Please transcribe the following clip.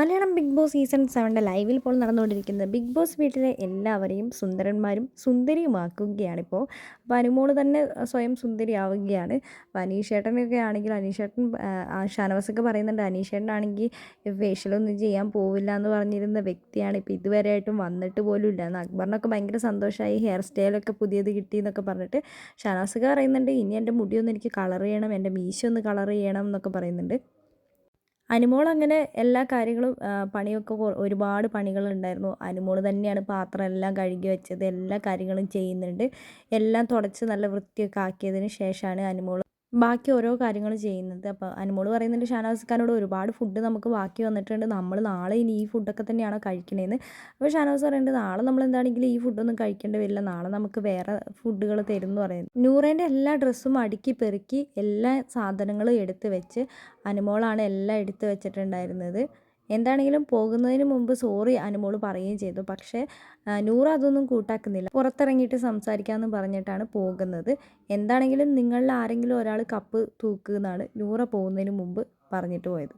Malayalam big Boss season സെവന്റെ ലൈവിൽ ഇപ്പോൾ നടന്നുകൊണ്ടിരിക്കുന്നത്. ബിഗ് ബോസ് വീട്ടിലെ എല്ലാവരെയും സുന്ദരന്മാരും സുന്ദരിയുമാക്കുകയാണിപ്പോൾ. അപ്പോൾ അനുമോൾ തന്നെ സ്വയം സുന്ദരിയാവുകയാണ്. അപ്പോൾ അനീഷേട്ടനൊക്കെ ആണെങ്കിൽ അനീഷേട്ടൻ ഷാനവാസൊക്കെ പറയുന്നുണ്ട് അനീഷേട്ടനാണെങ്കിൽ ഫേഷ്യലൊന്നും ചെയ്യാൻ പോവില്ല എന്ന് പറഞ്ഞിരുന്ന വ്യക്തിയാണ്. ഇപ്പോൾ ഇതുവരെയായിട്ടും വന്നിട്ട് പോലും ഇല്ല. എന്ന് അക്ബറിനൊക്കെ ഭയങ്കര സന്തോഷമായി ഹെയർ സ്റ്റൈലൊക്കെ പുതിയത് കിട്ടി എന്നൊക്കെ പറഞ്ഞിട്ട് ഷാനവാസൊക്കെ പറയുന്നുണ്ട് ഇനി എന്റെ മുടിയൊന്നും എനിക്ക് കളർ ചെയ്യണം എന്റെ മീശ ഒന്ന് കളർ ചെയ്യണം എന്നൊക്കെ പറയുന്നുണ്ട്. അനുമോൾ അങ്ങനെ എല്ലാ കാര്യങ്ങളും പണിയൊക്കെ ഒരുപാട് പണികളുണ്ടായിരുന്നു. അനുമോൾ തന്നെയാണ് പാത്രം എല്ലാം കഴുകി വെച്ചത് എല്ലാ കാര്യങ്ങളും ചെയ്യുന്നുണ്ട്. എല്ലാം തുടച്ച് നല്ല വൃത്തിയൊക്കെ ആക്കിയതിന് ശേഷമാണ് അനുമോൾ ബാക്കി ഓരോ കാര്യങ്ങൾ ചെയ്യുന്നത്. അപ്പോൾ അനുമോൾ പറയുന്നുണ്ട് ഷാനവാസ് ഒരുപാട് ഫുഡ് നമുക്ക് ബാക്കി വന്നിട്ടുണ്ട്. നമ്മൾ നാളെ ഇനി ഈ ഫുഡൊക്കെ തന്നെയാണ് കഴിക്കണേന്ന്. അപ്പോൾ ഷാനവാസ് പറയുന്നത് നാളെ നമ്മൾ എന്താണെങ്കിലും ഈ ഫുഡൊന്നും കഴിക്കേണ്ടി വരില്ല. നാളെ നമുക്ക് വേറെ ഫുഡുകൾ തരും എന്ന് പറയുന്നത് നൂറേന്റെ എല്ലാ ഡ്രസ്സും അടുക്കി പെറുക്കി എല്ലാ സാധനങ്ങളും എടുത്ത് വെച്ച് അനുമോളാണ് എല്ലാം എടുത്ത് വെച്ചിട്ടുണ്ടായിരുന്നത്. എന്താണെങ്കിലും പോകുന്നതിന് മുമ്പ് സോറി അനുമോൾ പറയുകയും ചെയ്തു. പക്ഷേ നൂറ് അതൊന്നും കൂട്ടാക്കുന്നില്ല. പുറത്തിറങ്ങിയിട്ട് സംസാരിക്കാമെന്ന് പറഞ്ഞിട്ടാണ് പോകുന്നത്. എന്താണെങ്കിലും നിങ്ങളിൽ ആരെങ്കിലും ഒരാൾ കപ്പ് തൂക്കുന്നതാണ് നൂറ പോകുന്നതിന് മുമ്പ് പറഞ്ഞിട്ട് പോയത്.